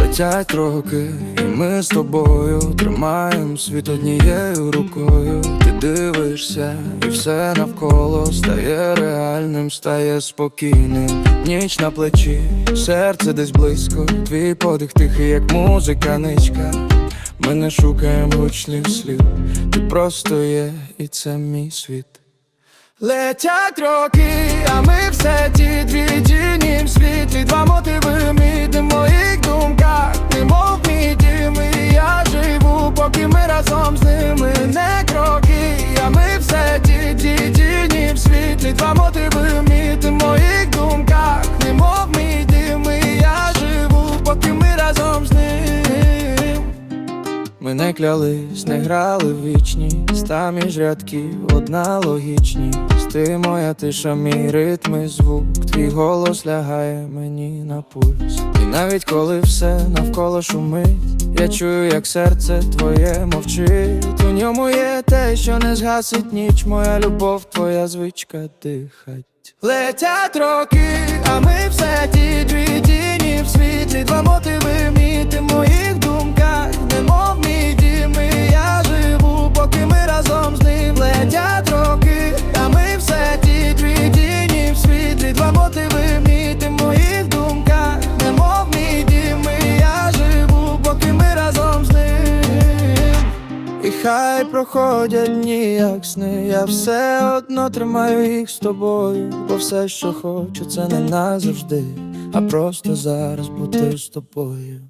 Летять роки, і ми з тобою тримаємо світ однією рукою. Ти дивишся, і все навколо стає реальним, стає спокійним. Ніч на плечі, серце десь близько. Твій подих тихий, як музика ничка. Ми не шукаємо гучних слів. Ти просто є, і це мій світ. Летять роки, а ми все ті дві тіні в світлі Два мотиви міти в моїх думках Немов мій дім, і я живу, поки ми разом з ними ми не клялись, не грали в вічність Та між рядків одна логічність. Ти моя тиша, мій ритм і звук Твій голос лягає мені на пульс. І навіть коли все навколо шумить Я чую, як серце твоє мовчить. У ньому є те, що не згасить ніч Моя любов, твоя звичка дихать. Летять роки, а ми все ті дві хай проходять дні, як сни, я все одно тримаю їх з тобою, бо все, що хочу, це не назавжди, а просто зараз бути з тобою.